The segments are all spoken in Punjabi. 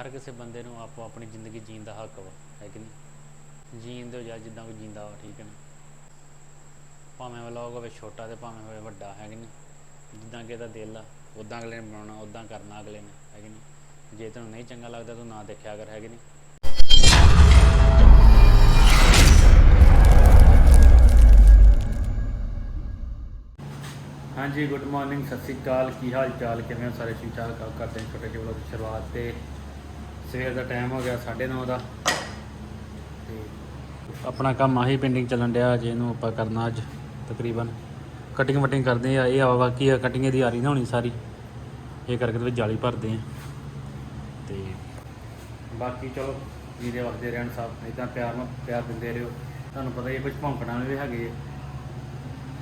ਹਰ ਕਿਸੇ ਬੰਦੇ ਨੂੰ ਆਪੋ ਆਪਣੀ ਜ਼ਿੰਦਗੀ ਜੀਣ ਦਾ ਹੱਕ ਵਾ, ਹੈ ਕਿ ਨਹੀਂ? ਜੀਣ ਦਿਓ ਜਾਂ ਜਿੱਦਾਂ ਕੋਈ ਜੀਂਦਾ ਵਾ, ਠੀਕ ਹੈ ਨਾ? ਭਾਵੇਂ ਵਲੋਗ ਹੋਵੇ ਛੋਟਾ ਤੇ ਭਾਵੇਂ ਹੋਵੇ ਵੱਡਾ, ਹੈ ਕਿ ਨਹੀਂ? ਜਿੱਦਾਂ ਕਿ ਇਹਦਾ ਦਿਲ ਆ ਉਦਾਂ ਅਗਲੇ ਨੇ ਬਣਾਉਣਾ ਉਦਾਂ ਕਰਨਾ ਅਗਲੇ ਨੇ, ਹੈ ਕਿ ਨਹੀਂ? ਜੇ ਤੈਨੂੰ ਨਹੀਂ ਚੰਗਾ ਲੱਗਦਾ, ਤੂੰ ਨਾ ਦੇਖਿਆ ਕਰ, ਹੈ ਕਿ ਨਹੀਂ? ਹਾਂਜੀ, ਗੁੱਡ ਮਾਰਨਿੰਗ, ਸਤਿ ਸ਼੍ਰੀ ਅਕਾਲ। ਕੀ ਹਾਲ ਚਾਲ? ਕਿਵੇਂ ਹੋ ਸਾਰੇ? ਠੀਕ ਠਾਕ ਆਪ ਕਰਦੇ ਛੋਟੇ ਜਿਹੇ ਵਲੋਗ ਦੀ ਸ਼ੁਰੂਆਤ ਤੇ ਸਵੇਰ ਦਾ ਟਾਈਮ ਹੋ ਗਿਆ 9:30 ਦਾ। ਤੇ ਆਪਣਾ ਕੰਮ ਆਹੀ ਪੇਂਟਿੰਗ ਚੱਲਣ ਡਿਆ ਜੇ ਇਹਨੂੰ ਆਪਾਂ ਕਰਨਾ ਅੱਜ, ਤਕਰੀਬਨ। ਕਟਿੰਗ ਵਟਿੰਗ ਕਰਦੇ ਆ, ਇਹ ਆ ਬਾਕੀ ਆ ਕਟਿੰਗ ਇਹਦੀ ਆ ਰਹੀ ਨਾ ਹੋਣੀ ਸਾਰੀ। ਇਹ ਕਰਕੇ ਤੇ ਵਿੱਚ ਜਾਲੀ ਭਰਦੇ ਆ। ਤੇ ਬਾਕੀ ਚਲੋ, ਵੀਰੇ ਵਸਦੇ ਰਹਿਣ ਸਾਹਿਬ ਇਦਾਂ ਪਿਆਰ ਨਾਲ, ਪਿਆਰ ਦਿੰਦੇ ਰਹੋ। ਤੁਹਾਨੂੰ ਪਤਾ ਇਹ ਹੈ ਕੁਝ ਭੌਂਕਣਾ ਵੀ ਹੈਗੇ ਆ।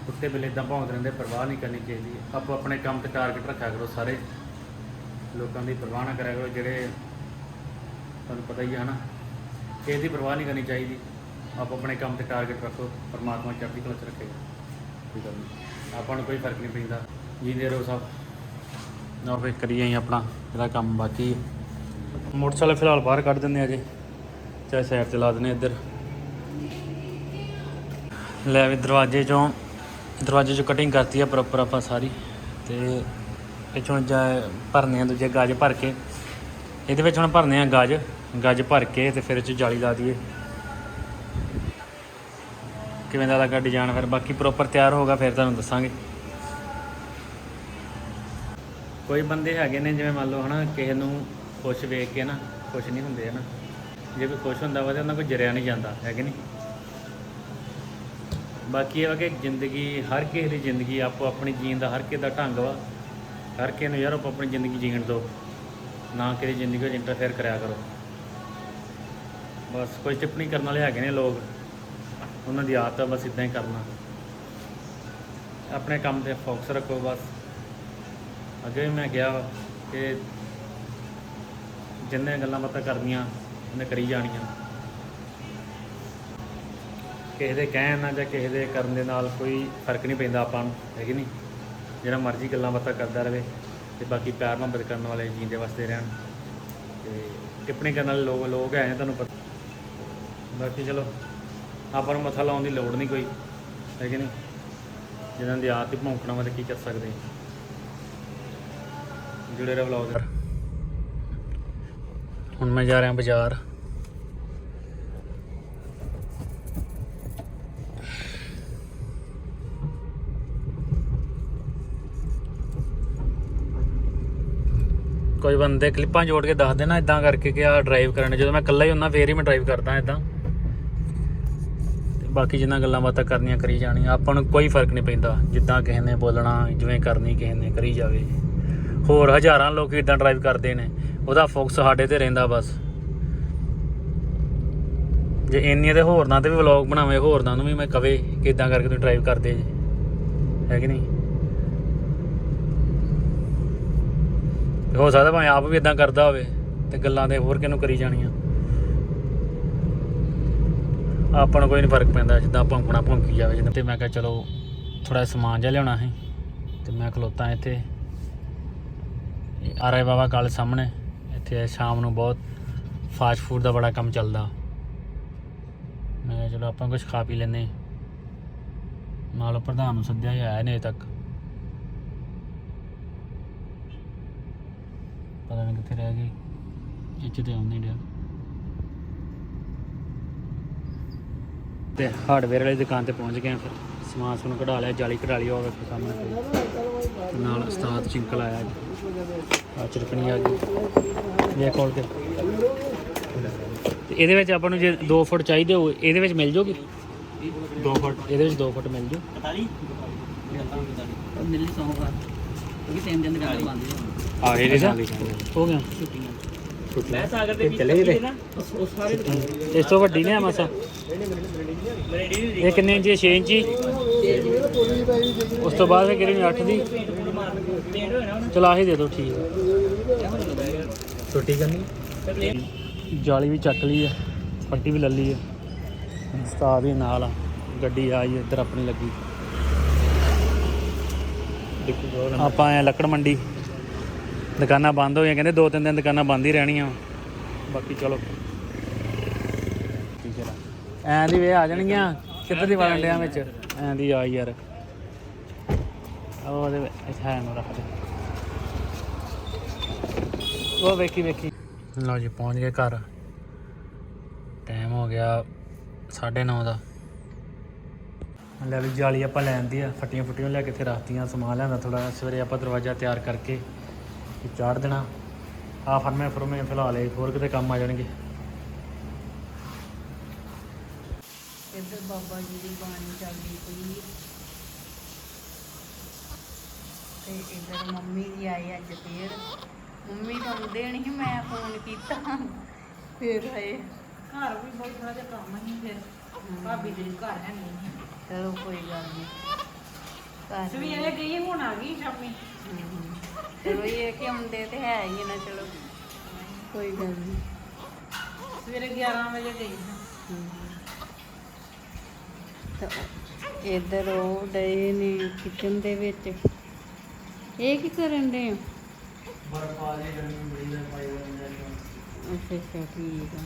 ਕੁੱਤੇ ਬਿੱਲੇ ਇਦਾਂ ਭੌਂਕਦੇ ਰਹਿੰਦੇ, ਪਰਵਾਹ ਨਹੀਂ ਕਰਨੀ ਚਾਹੀਦੀ। ਆਪੋ ਆਪਣੇ ਕੰਮ ਤੇ ਟਾਰਗੇਟ ਰੱਖਿਆ ਕਰੋ ਸਾਰੇ। ਲੋਕਾਂ ਦੀ ਪਰਵਾਹ ਨਾ ਕਰਿਆ ਕਰੋ, ਜਿਹੜੇ ਤੁਹਾਨੂੰ ਪਤਾ ਹੀ ਹੈ ਨਾ ਕਿਸੇ ਦੀ ਪਰਵਾਹ ਨਹੀਂ ਕਰਨੀ ਚਾਹੀਦੀ। ਆਪੋ ਆਪਣੇ ਕੰਮ ਤੇ ਟਾਰਗੇਟ ਰੱਖੋ, ਪਰਮਾਤਮਾ ਚੜ੍ਹਦੀ ਕਲਾ ਚ ਰੱਖੇਗਾ ਕੋਈ ਗੱਲ ਨਹੀਂ। ਆਪਾਂ ਨੂੰ ਕੋਈ ਫ਼ਰਕ ਨਹੀਂ ਪੈਂਦਾ। ਜੀਂਦੇ ਰਹੋ ਸਭ। ਨਾ ਫੇਰ ਕਰੀਏ ਅਸੀਂ ਆਪਣਾ ਜਿਹੜਾ ਕੰਮ ਬਾਕੀ ਮੋਟਰਸਾਈਕਲ ਫਿਲਹਾਲ ਬਾਹਰ ਕੱਢ ਦਿੰਦੇ ਆ ਜੇ। ਚਾਹੇ ਸਾਈਡ ਤੇ ਲਾ ਦਿੰਦੇ ਇੱਧਰ। ਲੈ ਵੀ ਦਰਵਾਜ਼ੇ ਚੋਂ ਦਰਵਾਜ਼ੇ ਚੋਂ ਕਟਿੰਗ ਕਰਤੀ ਆ ਪ੍ਰੋਪਰ ਆਪਾਂ ਸਾਰੀ। ਤੇ ਪਿੱਛੋਂ ਜਾ ਭਰਨੇ ਆ ਦੂਜੇ ਗਾਜ ਭਰ ਕੇ। ਇਹਦੇ ਵਿੱਚ ਹੁਣ ਭਰਨੇ ਆ ਗਾਜ ਗੱਜ ਭਰ ਕੇ ਤੇ ਫਿਰ ਇਹ 'ਚ ਜਾਲੀ ਲਾ ਦਈਏ। ਕਿਵੇਂ ਦਾ ਲੱਗਾ ਡਿਜ਼ਾਈਨ ਫਿਰ? ਬਾਕੀ ਪ੍ਰੋਪਰ ਤਿਆਰ ਹੋਗਾ ਫਿਰ ਤੁਹਾਨੂੰ ਦੱਸਾਂਗੇ। ਕੋਈ ਬੰਦੇ ਹੈਗੇ ਨੇ, ਜਿਵੇਂ ਮੰਨ ਲਓ ਹਨਾ, ਕਿਸੇ ਨੂੰ ਖੁਸ਼ ਵੇਖ ਕੇ ਨਾ, ਖੁਸ਼ ਨਹੀਂ ਹੁੰਦੇ ਹਨਾ। ਜੇ ਕੋਈ ਖੁਸ਼ ਹੁੰਦਾ ਵਾ ਤੇ ਉਹਨਾਂ ਕੋਲ ਜਰਿਆ ਨਹੀਂ ਜਾਂਦਾ, ਹੈ ਕਿ ਨਹੀਂ? ਬਾਕੀ ਇਹ ਵਾ ਕਿ ਜ਼ਿੰਦਗੀ, ਹਰ ਕਿਸੇ ਦੀ ਜ਼ਿੰਦਗੀ ਆਪੋ ਆਪਣੀ ਜੀਣ ਦਾ ਹਰ ਕਿਸੇ ਦਾ ਢੰਗ ਵਾ। ਹਰ ਕਿਸੇ ਨੂੰ ਯਾਰ ਆਪੋ ਆਪਣੀ ਜ਼ਿੰਦਗੀ ਜੀਣ ਦਿਓ। ਨਾ ਕਿਸੇ ਦੀ ਜ਼ਿੰਦਗੀ ਵਿੱਚ ਇੰਟਰਫੇਅਰ ਕਰਿਆ ਕਰੋ। ਬਸ ਕੋਈ ਟਿੱਪਣੀ ਕਰਨ ਵਾਲੇ ਹੈਗੇ ਨੇ ਲੋਕ। ਉਹਨਾਂ ਦੀ ਆਦਤ ਆ ਬਸ ਇਦਾਂ ਹੀ ਕਰਨਾ। ਆਪਣੇ ਕੰਮ ਤੇ ਫੋਕਸ ਰੱਖੋ ਬਸ। ਅੱਗੇ ਵੀ ਮੈਂ ਕਿਹਾ ਵਾ ਕਿ ਜਿੰਨੇ ਗੱਲਾਂ ਬਾਤਾਂ ਕਰਨੀਆਂ, ਉਹਨੇ ਕਰੀ ਜਾਣੀਆਂ। ਕਿਸੇ ਦੇ ਕਹਿਣ ਨਾਲ ਜਾਂ ਕਿਸੇ ਦੇ ਕਰਨ ਦੇ ਨਾਲ ਕੋਈ ਫ਼ਰਕ ਨਹੀਂ ਪੈਂਦਾ ਆਪਾਂ ਨੂੰ, ਹੈ ਕਿ ਨਹੀਂ? ਜਿਹੜਾ ਮਰਜ਼ੀ ਗੱਲਾਂ ਬਾਤਾਂ ਕਰਦਾ ਰਹੇ ਤੇ ਬਾਕੀ ਪਿਆਰ ਮੁਹੱਬਤ ਕਰਨ ਵਾਲੇ ਜੀਂਦੇ ਵਾਸਤੇ ਰਹਿਣ। ਤੇ ਟਿੱਪਣੀ ਕਰਨ ਵਾਲੇ ਲੋਕ ਲੋਕ ਹੈ ਤੁਹਾਨੂੰ ਪਤਾ। ਬਾਕੀ ਚਲੋ, ਆਪਾਂ ਨੂੰ ਮੱਥਾ ਲਾਉਣ ਦੀ ਲੋੜ ਨਹੀਂ ਕੋਈ, ਹੈ ਕਿ ਨਹੀਂ? ਜਿਹਨਾਂ ਦੀ ਆਦਤ ਹੀ ਭੌਂਕਣਾ ਵਾ ਤੇ ਕੀ ਕਰ ਸਕਦੇ? ਜੁੜੇ ਰਹੋ ਵਲੌਗ ਹੁਣ ਮੈਂ ਜਾ ਰਿਹਾ ਬਾਜ਼ਾਰ। ਕੋਈ ਬੰਦੇ ਕਲਿੱਪਾਂ ਜੋੜ ਕੇ ਦੱਸ ਦੇਣਾ ਇਦਾਂ ਕਰਕੇ ਕਿ ਆ ਡਰਾਈਵ ਕਰਨ ਜਦੋਂ ਮੈਂ ਇਕੱਲਾ ਹੀ ਹੁੰਦਾ, ਫੇਰ ਹੀ ਮੈਂ ਡਰਾਈਵ ਕਰਦਾ ਇਦਾਂ ਬਾਕੀ ਜਿੰਨਾ ਗੱਲਾਂ ਬਾਤਾਂ ਕਰਨੀਆਂ ਕਰੀ ਜਾਣੀਆਂ, ਆਪਾਂ ਨੂੰ ਕੋਈ ਫ਼ਰਕ ਨਹੀਂ ਪੈਂਦਾ, ਜਿੱਦਾਂ ਕਿਸੇ ਨੇ ਬੋਲਣਾ, ਜਿਵੇਂ ਕਰਨੀ ਕਿਸੇ ਨੇ, ਕਰੀ ਜਾਵੇ। ਹੋਰ ਹਜ਼ਾਰਾਂ ਲੋਕ ਇਦਾਂ ਡਰਾਈਵ ਕਰਦੇ ਨੇ, ਉਹਦਾ ਫੋਕਸ ਸਾਡੇ ਤੇ ਰਹਿੰਦਾ ਬਸ। ਜੇ ਇੰਨੀਆਂ ਤੇ ਹੋਰਨਾਂ ਤੇ ਵੀ ਵਲੌਗ ਬਣਾਵੇ ਹੋਰਨਾਂ ਨੂੰ ਵੀ ਮੈਂ ਕਵੇ ਕਿ ਇਦਾਂ ਕਰਕੇ ਤੁਸੀਂ ਡਰਾਈਵ ਕਰਦੇ ਜੀ। ਹੈ ਕਿ ਨਹੀਂ? ਹੋ ਸਕਦਾ ਭਾਵੇਂ ਆਪ ਵੀ ਇਦਾਂ ਕਰਦਾ ਹੋਵੇ ਤੇ ਗੱਲਾਂ ਦੇ ਹੋਰ ਕਿਹਨੂੰ ਕਰੀ ਜਾਣੀਆਂ। ਆਪਾਂ ਨੂੰ ਕੋਈ ਨਹੀਂ ਫ਼ਰਕ ਪੈਂਦਾ, ਜਿੱਦਾਂ ਭੌਂਕਣਾ ਭੌਂਕੀ ਜਾਵੇ, ਜਿੱਦਾਂ ਤੇ ਮੈਂ ਕਿਹਾ ਚਲੋ ਥੋੜਾ ਸਮਾਨ ਜਿਹਾ ਲਿਆਉਣਾ ਹੈ ਤੇ ਮੈਂ ਖਲੋਤਾ ਇੱਥੇ। ਆਰੇ ਬਾਬਾ ਕਾਲ ਸਾਹਮਣੇ, ਇੱਥੇ ਸ਼ਾਮ ਨੂੰ ਬਹੁਤ ਫਾਸਟ ਫੂਡ ਦਾ ਬੜਾ ਕੰਮ ਚੱਲਦਾ। ਮੈਂ ਕਿਹਾ ਚਲੋ ਆਪਾਂ ਕੁਝ ਖਾ ਪੀ ਲੈਨੇ ਨਾਲ ਪ੍ਰਧਾਨ ਨੂੰ ਸੱਦਿਆ ਹੀ ਆਇਆ ਨੇ ਅਜੇ ਤੱਕ। ਪਤਾ ਨਹੀਂ ਕਿੱਥੇ ਰਹਿ ਗਈ, ਇੱਥੇ ਤੇ ਆਉਂਦੇ ਡਿਆ ਤੇ ਹਾਰਡਵੇਅਰ ਵਾਲੀ ਦੁਕਾਨ ਤੇ ਪਹੁੰਚ ਗਏ ਆ ਫਿਰ। ਸਮਾਨ ਸਮੂਨ ਕਢਾ ਲਿਆ ਜਾਲੀ ਕਢਾ ਲਈ ਉਹ ਵੇਖੋ ਸਾਹਮਣੇ। ਤੇ ਨਾਲ ਉਸਤਾਦ ਚਿੰਕਲ ਆਇਆ ਆ ਚਿਰਕਣੀ ਆ ਗਈ। ਇਹ ਖੋਲ ਕੇ। ਤੇ ਇਹਦੇ ਵਿੱਚ ਆਪਾਂ ਨੂੰ ਜੇ 2 ਫੁੱਟ ਚਾਹੀਦੇ ਹੋ ਇਹਦੇ ਵਿੱਚ ਮਿਲ ਜੂਗੀ? 2 ਫੁੱਟ। ਇਹਦੇ ਵਿੱਚ 2 ਫੁੱਟ ਮਿਲ ਜੂ। 45 ਮਿਲਣੀ ਸੌਂਗਾ ਕਿਉਂਕਿ ਤਿੰਨ ਦਿਨ ਦੁਕਾਨ ਬੰਦ ਹੈ ਆ ਇਹਦੇ ਹੋ ਗਿਆ। ਛੁੱਟੀਆਂ। ਮੈਂ ਸਾਗਰ ਦੇ ਚਲੇ ਗਏ ਤੇ? ਨਾ ਉਸ ਉਸ ਸਾਰੇ ਇਸ ਤੋਂ ਵੱਡੀ ਨਹੀਂ ਆ ਮਸਾ ਦੀ ਇਹ ਕਿੰਨੇ ਇੰਚੀ 6 ਇੰਚੀ ਉਸ ਤੋਂ ਬਾਅਦ ਫਿਰ ਕਿਹੜੀ 8 ਦੀ ਨਾ ਚਲ ਆਹੀ ਦੇ ਦਿਓ ਠੀਕ ਹੈ ਛੋਟੀ ਕਰਨੀ ਜਾਲੀ ਵੀ ਚੱਕ ਲਈ ਆ ਪੱਟੀ ਵੀ ਲੱਲੀ ਆ ਉਸਤਾਦ ਵੀ ਨਾਲ ਆ ਗੱਡੀ ਆਈ ਇੱਧਰ ਆਪਣੀ ਲੱਗੀ ਆਪਾਂ ਆਏ ਆ ਲੱਕੜ ਮੰਡੀ ਦੁਕਾਨਾਂ ਬੰਦ ਹੋਈਆਂ ਕਹਿੰਦੇ ਦੋ ਤਿੰਨ ਦਿਨ ਦੁਕਾਨਾਂ ਬੰਦ ਹੀ ਰਹਿਣੀਆਂ। ਬਾਕੀ ਚਲੋ। ਠੀਕ ਹੈ ਐਂ ਦੀ ਵੇ ਆ ਜਾਣਗੀਆਂ ਕਿੱਧਰ ਦੀ ਵੜਨ ਡਿਆ ਵਿੱਚ? ਐਂ ਦੀ ਆ ਯਾਰ। ਉਹ ਇੱਥੇ ਹੈ ਨੂੰ ਰੱਖ ਦੇ। ਉਹ ਵੇਖੀ ਵੇਖੀ। ਲਓ ਜੀ ਪਹੁੰਚ ਗਏ ਘਰ। ਟਾਈਮ ਹੋ ਗਿਆ 9:30 ਦਾ। ਲੈ ਵੀ ਜਾਲੀ ਆਪਾਂ ਲੈਂਦੀ ਆ ਫੱਟੀਆਂ ਫੁੱਟੀਆਂ ਲਿਆ ਕੇ ਇੱਥੇ ਰੱਖਤੀਆਂ ਸਮਾਨ ਲਿਆਂਦਾ ਥੋੜਾ ਸਵੇਰੇ ਆਪਾਂ ਦਰਵਾਜ਼ਾ ਤਿਆਰ ਕਰਕੇ ਤੇ ਚਾੜ ਦੇਣਾ। ਆ ਫਰਮੇ ਫਰਮੇ ਫਿਲਹਾਲ ਇਹ ਹੋਰ ਕਿਤੇ ਕੰਮ ਆ ਜਾਣਗੇ। ਇੱਧਰ ਬਾਬਾ ਜੀ ਦੀ ਬਾਣੀ ਚੱਲਦੀ ਪਈ। ਤੇ ਇੱਧਰ ਮੰਮੀ ਜੀ ਆਏ ਅੱਜ ਫੇਰ। ਮੰਮੀ ਤਾਂ ਆਉਂਦੇ ਨਹੀਂ ਮੈਂ ਫੋਨ ਕੀਤਾ। ਫੇਰ ਆਏ। ਘਰ ਵੀ ਬਹੁਤ ਥੋੜਾ ਜਿਹਾ ਕੰਮ ਹੀ ਫਿਰ। ਭਾਬੀ ਦੇ ਘਰ ਹੈ ਨਹੀਂ। ਚਲੋ ਕੋਈ ਗੱਲ ਨਹੀਂ ਸਵੇਰੇ ਗਈ ਹੁਣ ਆ ਗਈ ਸ਼ਾਮੀ। ਚਲੋ ਇਹ ਕਿ ਆਉਂਦੇ ਤੇ ਹੈ ਹੀ ਆ ਨਾ ਚਲੋ। ਕੋਈ ਗੱਲ ਨਹੀਂ। ਸਵੇਰੇ 11 ਵਜੇ ਗਈ ਤਾਂ ਇੱਧਰ ਉਹ ਡਏ ਨੇ ਕਿਚਨ ਦੇ ਵਿੱਚ। ਇਹ ਕੀ ਕਰਨ ਦੇ ਆ ਬਰਫ ਆ ਜੇ ਗਰਮੀ ਬੜੀ ਹੈ ਪਾਈ ਅੱਛਾ ਅੱਛਾ ਠੀਕ ਆ।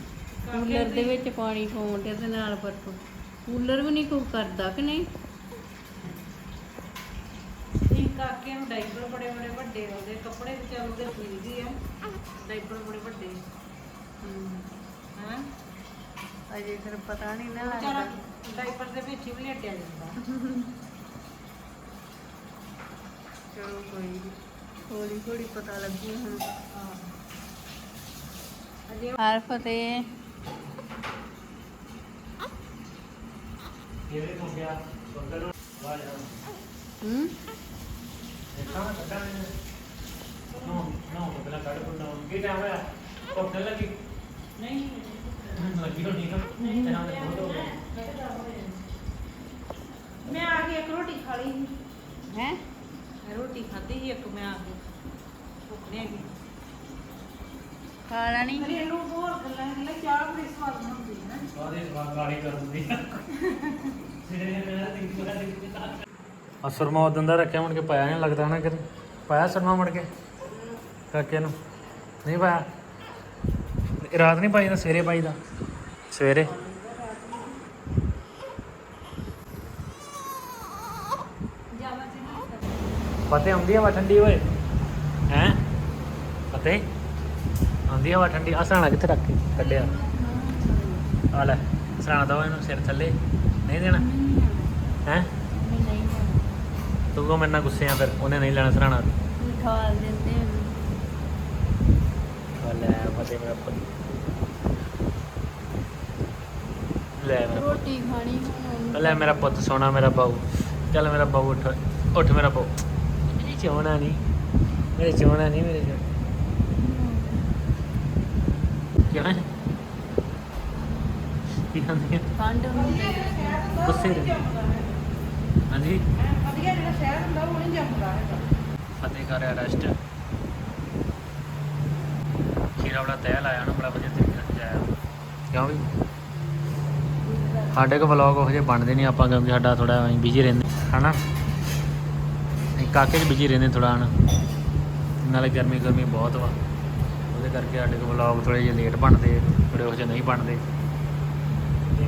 ਕੂਲਰ ਦੇ ਵਿੱਚ ਪਾਣੀ ਪਾਉਣ ਦੇ ਤੇ ਨਾਲ ਬਰਫ। ਕੂਲਰ ਵੀ ਨਹੀਂ ਕੁਝ ਕਰਦਾ ਕਿ ਨਹੀਂ? ਕਾਕੇ ਨੂੰ ਡਾਈਪਰ ਬੜੇ ਬੜੇ ਵੱਡੇ ਉਹਦੇ ਕੱਪੜੇ ਤੇ ਚੱਲਦੇ ਫੀਲਦੀ ਆ। ਡਾਈਪਰ ਬੜੇ ਵੱਡੇ। ਹਾਂ। ਅਜੇ ਫਿਰ ਪਤਾ ਨਹੀਂ ਨਾ ਲੱਗਦਾ। ਡਾਈਪਰ ਦੇ ਵਿੱਚ ਹੀ ਲੇਟਿਆ ਜਾਂਦਾ। ਚਲੋ ਕੋਈ ਨੀ। ਹੌਲੀ ਹੌਲੀ ਪਤਾ ਲੱਗੂ ਹੁਣ। ਹਾਂ। ਅਜੇ ਹਰ ਫਤਿਹ। ਇਹ ਵੀ ਹੋ? ਹੂੰ ਦੇਖਾਂ ਮੈਂ ਕੱਢਾਂ ਨੋ ਨੋ ਬਦਲਾ ਕੱਢ ਪੁੱਟਾ ਕੀ ਟਾਈਮ ਹੋਇਆ ਕੋਪ ਲੱਗੀ ਨਹੀਂ ਲੱਗੀ ਹੋਣੀ ਨਾ ਤੇ ਹਾਂ ਬਹੁਤ ਹੋ ਗਿਆ ਮੈਂ ਆ ਕੇ ਇੱਕ ਰੋਟੀ ਖਾ ਲਈ। ਹੈ? ਮੈਂ ਰੋਟੀ ਖਾਧੀ ਸੀ ਇੱਕ ਮੈਂ ਆ ਕੇ ਭੁੱਖ ਨਹੀਂ ਹੈਗੀ। ਖਾ ਲੈਣੀ ਅਰੇ ਇਹਨੂੰ ਹੋਰ ਗੱਲਾਂ ਗੱਲਾਂ ਚਾਹ ਬੜੀ ਸਵਾਦ ਬਣਾਉਂਦੀ ਹੈ ਨਾ। ਬਾਦੇ ਸਵਾਲ ਗਾੜੀ ਕਰ ਦਿੰਦੀ ਆ ਸੁਰਮਾ ਉਦੋਂ ਦਾ ਰੱਖਿਆ ਮੁੜ ਕੇ ਪਾਇਆ ਨਹੀਂ ਲੱਗਦਾ ਨਾ ਕਿਤੇ। ਪਾਇਆ ਸੁਰਮਾ ਮੁੜ ਕੇ? ਕਾਕੇ ਨੂੰ। ਨਹੀਂ ਪਾਇਆ? ਰਾਤ ਨਹੀਂ ਪਾਈ ਦਾ ਸਵੇਰੇ ਪਾਈ ਦਾ? ਸਵੇਰੇ। ਖਾਧੀ। ਫਤਿਹ ਆਉਂਦੀ ਹਵਾ ਠੰਡੀ ਓਏ? ਹੈ? ਫਤਿਹ ਆਉਂਦੀ ਹਵਾ ਠੰਡੀ। ਆ ਸਰਾਣਾ ਕਿੱਥੇ ਰੱਖ ਕੇ ਕੱਢਿਆ? ਆ ਲੈ ਸਰਾਣਾ ਦੋ ਇਹਨੂੰ ਸਿਰ ਥੱਲੇ। ਨਹੀਂ ਦੇਣਾ? ਹੈ? ਤੂੰ ਕੋ ਮੇਰੇ ਨਾਲ ਗੁੱਸੇ ਆ ਫਿਰ ਉਹਨੇ ਨਹੀਂ ਲੈਣਾ ਸਰਾਣਾ। ਖਾਲ ਦਿੰਦੇ ਆ ਲੈ ਫਤਿਹ ਮੇਰਾ ਪੁੱਤ ਲੈ ਮੇਰਾ ਪੁੱਤ। ਰੋਟੀ ਖਾਣੀ ਹੁਣ ਲੈ ਮੇਰਾ ਪੁੱਤ ਸੋਨਾ ਮੇਰਾ ਬਾਊ। ਚੱਲ ਮੇਰਾ ਬਾਊ ਉੱਠ ਉੱਠ ਮੇਰਾ ਬਾਊ। ਮੇਰੀ ਚੋਣਾ ਨਹੀਂ। ਮੇਰੇ ਚੋਣਾ ਨਹੀਂ ਮੇਰੇ ਚੋਣਾ। ਕਿਉਂ? ਕੀ ਕਹਿੰਦੀ ਹੈ ਠੰਡ ਹੁੰਦੀ। ਗੁੱਸੇ ਹਾਂਜੀ। ਵਧੀਆ ਜਿਹੜਾ ਸ਼ਹਿਰ ਹੁੰਦਾ ਉਹ ਨਹੀਂ ਜੰਮਦਾ ਹੈਗਾ। ਫਤਿਹ ਕਰ ਰਿਹਾ ਰੈਸਟ। ਖੀਰਾ ਵਾਲਾ ਤਹਿ ਲਾਇਆ ਨਾ ਬੜਾ ਵਧੀਆ ਤਰੀਕੇ ਨਾਲ ਜਾਇਆ ਕਿਉਂ ਵੀ? ਸਾਡੇ ਕੋ ਵਲੌਗ ਉਹ ਜਿਹੇ ਬਣਦੇ ਨਹੀਂ ਆਪਾਂ ਕਿਉਂਕਿ ਸਾਡਾ ਥੋੜਾ ਐਂ ਬਿਜ਼ੀ ਰਹਿੰਦੇ। ਹਨਾ? ਨਹੀਂ ਕਾਕੇ ਚ ਬਿਜ਼ੀ ਰਹਿੰਦੇ ਥੋੜਾ ਹਨਾ ਨਾਲੇ ਗਰਮੀ ਗਰਮੀ ਬਹੁਤ ਵਾ। ਉਹਦੇ ਕਰਕੇ ਸਾਡੇ ਕੋ ਵਲੌਗ ਥੋੜੇ ਜਿਹੇ ਲੇਟ ਬਣਦੇ ਥੋੜੇ ਉਹ ਜਿਹੇ ਨਹੀਂ ਬਣਦੇ। ਤੇ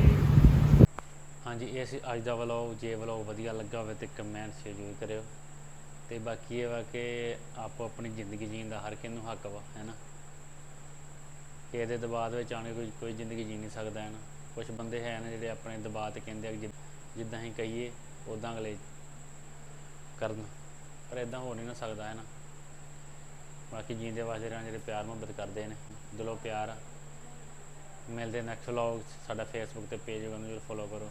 ਹਾਂਜੀ, ਇਹ ਸੀ ਅੱਜ ਦਾ ਵਲੌਗ, ਜੇ ਵਲੌਗ ਵਧੀਆ ਲੱਗਾ ਹੋਵੇ ਤੇ ਕਮੈਂਟ ਸ਼ੇਅਰ ਜ਼ਰੂਰ ਕਰਿਓ। ਤੇ ਬਾਕੀ ਇਹ ਵਾ ਕਿ ਆਪੋ ਆਪਣੀ ਜ਼ਿੰਦਗੀ ਜੀਣ ਦਾ ਹਰ ਕਿਸੇ ਨੂੰ ਹੱਕ ਵਾ ਹੈਨਾ ਕਿਸੇ ਦੇ ਦਬਾਅ ਵਿੱਚ ਆਣ ਕੇ ਕੋਈ ਕੋਈ ਜ਼ਿੰਦਗੀ ਜੀ ਨਹੀਂ ਸਕਦਾ, ਹੈ ਨਾ? ਕੁਝ ਬੰਦੇ ਹੈ ਨੇ ਜਿਹੜੇ ਆਪਣੇ ਦਬਾਅ ਤੇ ਕਹਿੰਦੇ ਆ ਕਿ ਜਿੱਦਾਂ ਹੀ ਕਹੀਏ ਉਦਾਂ ਅਗਲੇ ਕਰਨ। ਪਰ ਇਦਾਂ ਹੋ ਨਹੀਂ ਨਾ ਸਕਦਾ, ਹੈ ਨਾ? ਬਾਕੀ ਜੀਂਦੇ ਵਾਸਤੇ ਰਹਿਣ ਜਿਹੜੇ ਪਿਆਰ ਮੁਹੱਬਤ ਕਰਦੇ ਨੇ, ਦਿਲੋਂ ਪਿਆਰ ਆ। ਮਿਲਦੇ ਨੈਕਸਟ ਵਲੌਗ ਸਾਡਾ ਫੇਸਬੁੱਕ ਤੇ ਪੇਜ ਉਹਨੂੰ ਜਰੂਰ ਫੋਲੋ ਕਰੋ।